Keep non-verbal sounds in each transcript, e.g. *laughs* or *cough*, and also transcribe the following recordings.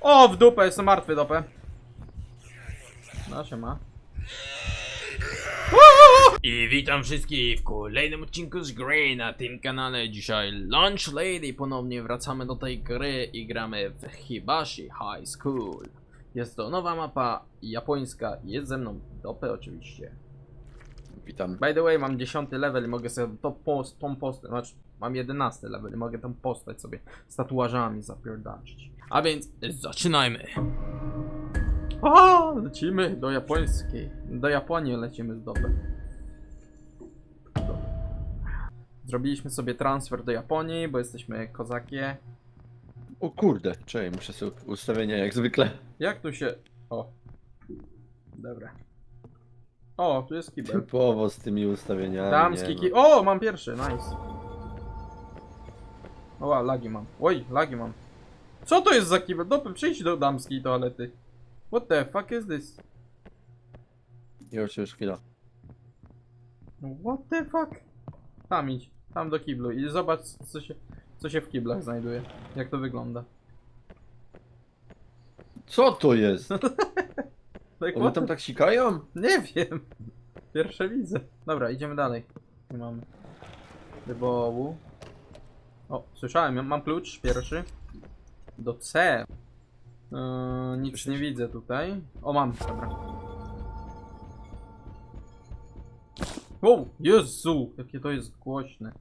O, w dupę, jestem martwy, dopę. No, się ma. I witam wszystkich w kolejnym odcinku z gry na tym kanale. Dzisiaj Lunch Lady. Ponownie wracamy do tej gry i gramy w Hibashi High School. Jest to nowa mapa japońska. Jest ze mną dopę oczywiście. Witam. By the way, mam 10 level i mogę sobie to post, tą postać, znaczy mam 11 level i mogę tą postać sobie z tatuażami zapierdaczyć. A więc zaczynajmy. O, lecimy do japońskiej. Do Japonii lecimy z dopy. Zrobiliśmy sobie transfer do Japonii, bo jesteśmy kozakie. O kurde, czekaj, muszę sobie ustawienia jak zwykle. Jak tu się... O. Dobra. O, tu jest kibel. Typowo z tymi ustawieniami. Damski nie ki... no. O, mam pierwszy, nice. O, lagi mam. Oj, lagi mam. Co to jest za kibel? Dopy, przyjdź do damskiej toalety. What the fuck is this? Już, już chwila. What the fuck? Tam idź, tam do kiblu i zobacz co się, co się w kiblach znajduje. Jak to wygląda. Co to jest? *laughs* Like, One what tam the... tak sikają? Nie wiem. Pierwsze widzę. Dobra, idziemy dalej. Nie mamy. Rybołu. O, słyszałem, mam klucz pierwszy. Do C. Yy, nic nie widzę tutaj. O, mam, dobra. Wow, Jezu, jakie to jest głośne.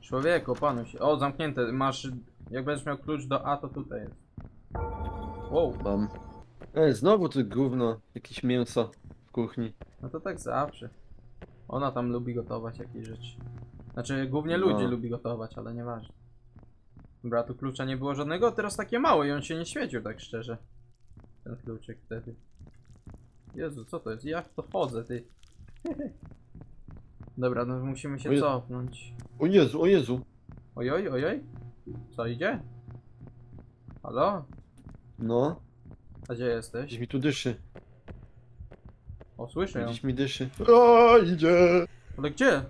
Człowieku, opanuj się. O, zamknięte. Masz, jak będziesz miał klucz do A, to tutaj jest. Wow, Mam. E, znowu to gówno. Jakieś mięso w kuchni. No to tak zawsze. Ona tam lubi gotować jakieś rzeczy. Znaczy, głównie No. ludzie lubi gotować, ale nieważne. Dobra, tu klucza nie było żadnego, teraz takie małe i on się nie świecił tak szczerze. Ten kluczyk wtedy. Jezu, co to jest? Jak to chodzę, ty? *laughs* Dobra, no musimy się Ojej. cofnąć. O Jezu, o Jezu. Ojoj, ojoj. Co idzie? Halo? No, A gdzie jesteś? gdzieś mi tu dyszy. O, słyszę ją. Gdzieś mi dyszy. O, idzie. Ale gdzie?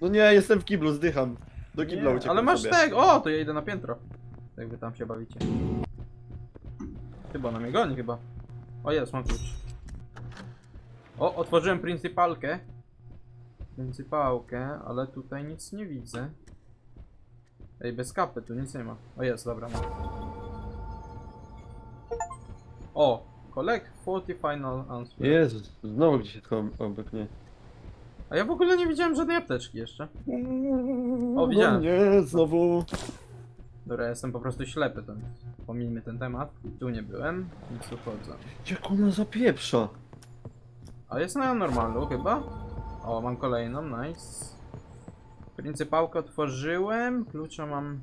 No nie, jestem w kiblu, zdycham. Do kibla Nie, ale masz sobie. tego. O, to ja idę na piętro. Jak wy tam się bawicie. Chyba na mnie goni chyba. O jest, mam klucz. O, otworzyłem pryncypalkę. Pryncypałkę, ale tutaj nic nie widzę. Ej, bez kapy, tu nic nie ma. O jest, dobra, mam. O, collect 40 final answer. Jezu, znowu gdzieś tylko obok mnie. A ja w ogóle nie widziałem żadnej apteczki jeszcze. O, widziałem. No nie, znowu. Dobra, jestem po prostu ślepy, to pomijmy ten temat. Tu nie byłem, więc tu chodzę. Jak ona zapieprza. A jest na normalu chyba? O, mam kolejną, nice. Pryncypałkę otworzyłem, klucza mam...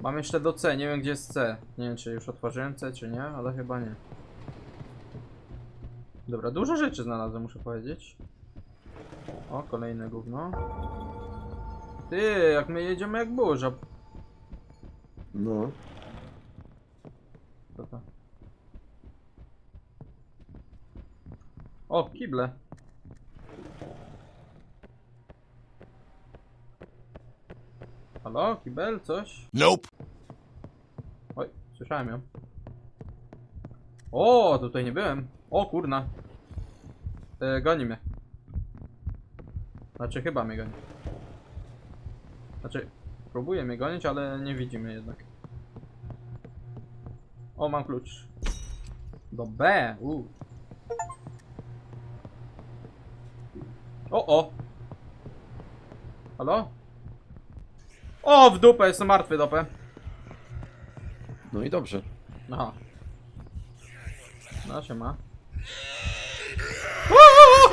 Mam jeszcze do C, nie wiem gdzie jest C. Nie wiem czy już otworzyłem C czy nie, ale chyba nie. Dobra, dużo rzeczy znalazłem, muszę powiedzieć. O, kolejne gówno. Ty, jak my jedziemy jak burza. No. Co to? O, kible. Halo, kibel, coś? Nope. Oj, słyszałem ją. O, tutaj nie byłem. O, kurna. E, goni mnie. Znaczy, chyba mnie goni. Znaczy, próbuje mnie gonić, ale nie widzi mnie jednak. O, mam klucz. Do B, u. O, o. Halo? O, w dupę, jestem martwy, dopę. No i dobrze.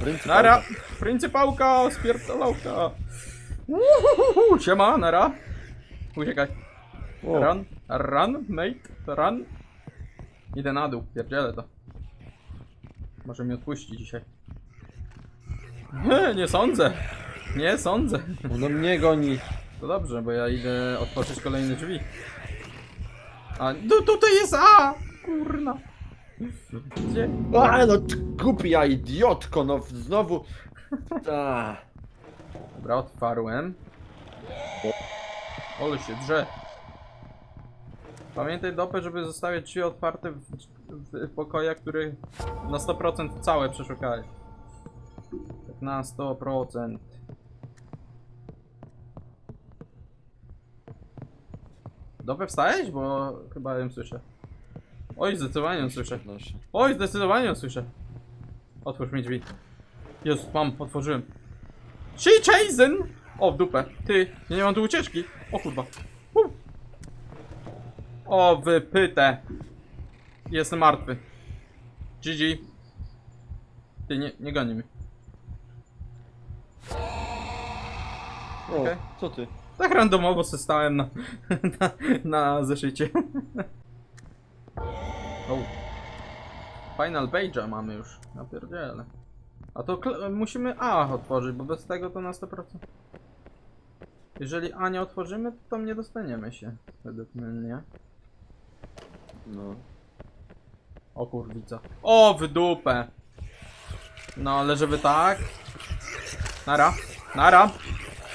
Pryncypalce. Nara! Pryncypałka! Spierdolałka! Uhuhuhu, Siema, nara! Uciekaj. Run, run, mate, run. Idę na dół, pierdzielę to. Może mi odpuści dzisiaj. Nie, nie sądzę. Nie sądzę. Ono mnie goni. To dobrze, bo ja idę otworzyć kolejne drzwi. A, tu, tutaj jest A! Kurna. Gdzie? A, no ty głupia idiotko, no znowu. A, Dobra, otwarłem. Ole się drze. Pamiętaj dopę, żeby zostawiać drzwi otwarte w, w pokojach, które na 100% całe przeszukałeś. Tak na 100%. Dopę wstałeś? Bo chyba ją słyszę. Oj, zdecydowanie ją słyszę. Oj, zdecydowanie ją słyszę. Otwórz mi drzwi. Jezus, mam, otworzyłem. She chasen! O, w dupę. Ty, ja nie mam tu ucieczki. O kurwa. U. O, wypyte. Jestem martwy. GG. Ty, nie, nie goni mi. O, Okej. co ty? Tak randomowo se stałem na, *laughs* na, na zeszycie. O. Final page'a mamy już. Napierdzielę. A to musimy A otworzyć, bo bez tego to na 100%. Jeżeli A nie otworzymy, to tam nie dostaniemy się. Według mnie. No. O kurwica. O, w dupę. No, ale żeby tak. Nara. Nara.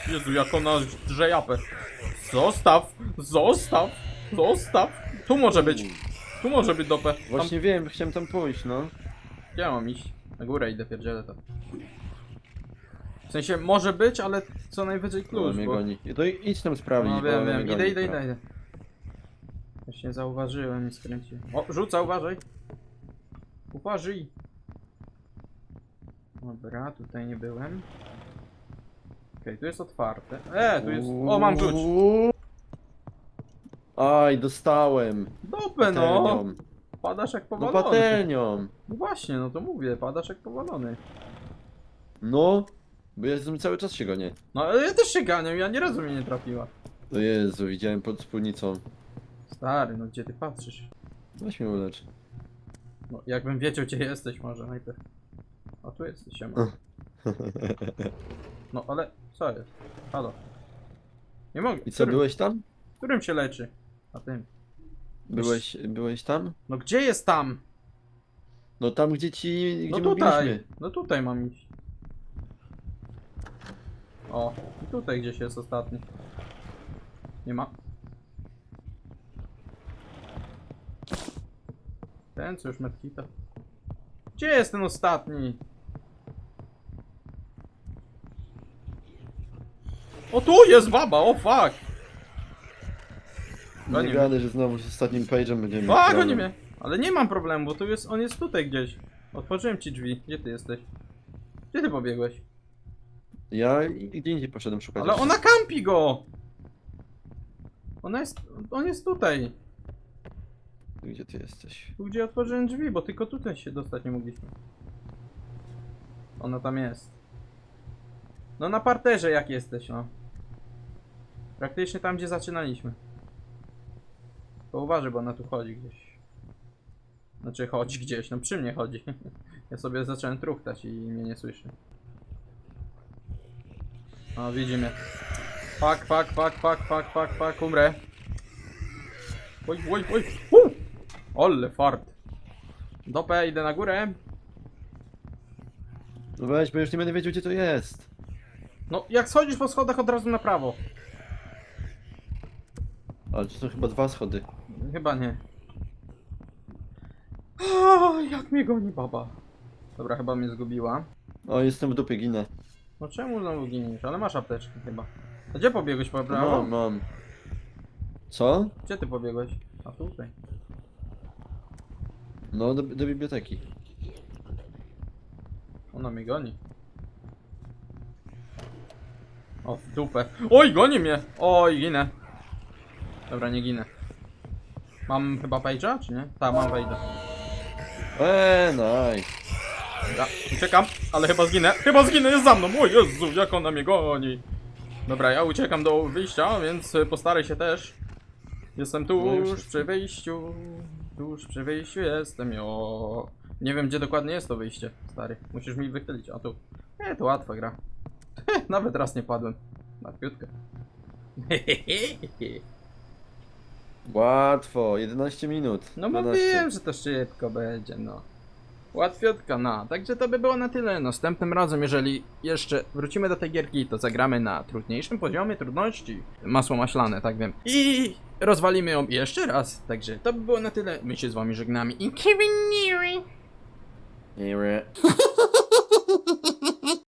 Jezu, jak ona drze japę. Zostaw. Zostaw. Zostaw. Tu może być. Tu może być dopę. Tam, Właśnie wiem, chciałem tam pójść, no. ja mam iść? Na górę idę, pierdzielę to. W sensie może być, ale co najwyżej klucz, mnie bo... goni. To idź tam sprawdzić, No bo wiem, wiem. Idę, goni, idę, dobra. idę, idę. Właśnie zauważyłem i skręciłem. O, rzuca, uważaj. Uważaj. Dobra, tutaj nie byłem. Okej, tu jest otwarte. E, tu jest... O, mam klucz. Uuu. Aj, dostałem. Dopę, no. Patelnią. Padasz jak No powalony. patelnią. No właśnie, no to mówię, padasz jak powalony. No. Bo ja z cały czas się gonię. No ale ja też się ganiam, ja nie razu mnie nie trafiła. O Jezu, widziałem pod spódnicą. Stary, no gdzie ty patrzysz? Weź mnie ulecz. No, jakbym wiedział gdzie jesteś może najpierw. A tu jesteś, siema. No ale, co jest? Halo. Nie mogę. I co, którym, byłeś tam? Którym się leczy? A tym. Byłeś, byłeś tam? No gdzie jest tam? No tam, gdzie ci, gdzie No tutaj. mówiliśmy. No tutaj mam iść. O, i tutaj gdzieś jest ostatni. Nie ma. Ten co już medkita. Gdzie jest ten ostatni? O tu jest baba, o fuck! Goni Nie mnie. gadaj, że znowu z ostatnim page'em będziemy mieć problem. goni mnie! Ale nie mam problemu, bo tu jest, on jest tutaj gdzieś. Otworzyłem ci drzwi. Gdzie ty jesteś? Gdzie ty pobiegłeś? Ja i- gdzie indziej poszedłem szukać. Ale ona kampi go! Ona jest, on jest tutaj. Gdzie ty jesteś? Tu gdzie otworzyłem drzwi, bo tylko tutaj się dostać nie mogliśmy. Ona tam jest. No na parterze jak jesteś, no. Praktycznie tam gdzie zaczynaliśmy. To uważaj, bo ona tu chodzi gdzieś. Znaczy chodzi gdzieś, no przy mnie chodzi. *laughs* Ja sobie zacząłem truchtać i mnie nie słyszy. O, widzi mnie. Fuck, fuck, fuck, fuck, fuck, fuck, fuck, umrę. Oj, oj, oj. Uh! Olle fart. Dopę, idę na górę. No weź, bo już nie będę wiedział, gdzie to jest. No, jak schodzisz po schodach od razu na prawo. Ale to są chyba dwa schody. Chyba nie. O, jak mnie goni baba. Dobra, chyba mnie zgubiła. O, jestem w dupie, ginę. No czemu znowu giniesz? Ale masz apteczkę chyba. A gdzie pobiegłeś po prawo? Mam, mam. Co? Gdzie ty pobiegłeś? A tutaj. No, do, do biblioteki. Ona mnie goni. O, w dupę. Oj, goni mnie! Oj, ginę. Dobra, nie ginę. Mam chyba page'a, czy nie? Tak, mam page'a. Eee, nice. Dobra, uciekam, ale chyba zginę. Chyba zginę, jest za mną. O Jezu, jak ona mnie goni. Dobra, ja uciekam do wyjścia, więc postaraj się też. Jestem No już tuż jestem. przy wyjściu. Tuż przy wyjściu jestem, jo. Nie wiem, gdzie dokładnie jest to wyjście, stary. Musisz mi wychylić. A tu. Nie, to łatwa gra. *laughs* Nawet raz nie padłem. Na piutkę. *laughs* Łatwo, 11 minut. No bo 12. wiem, że to szybko będzie, no. Łatwiutka, no. Także to by było na tyle. Następnym razem, jeżeli jeszcze wrócimy do tej gierki, to zagramy na trudniejszym poziomie trudności. Masło maślane, tak wiem. I rozwalimy ją jeszcze raz. Także to by było na tyle. My się z wami żegnamy i Kevin Neary. Nie. *laughs*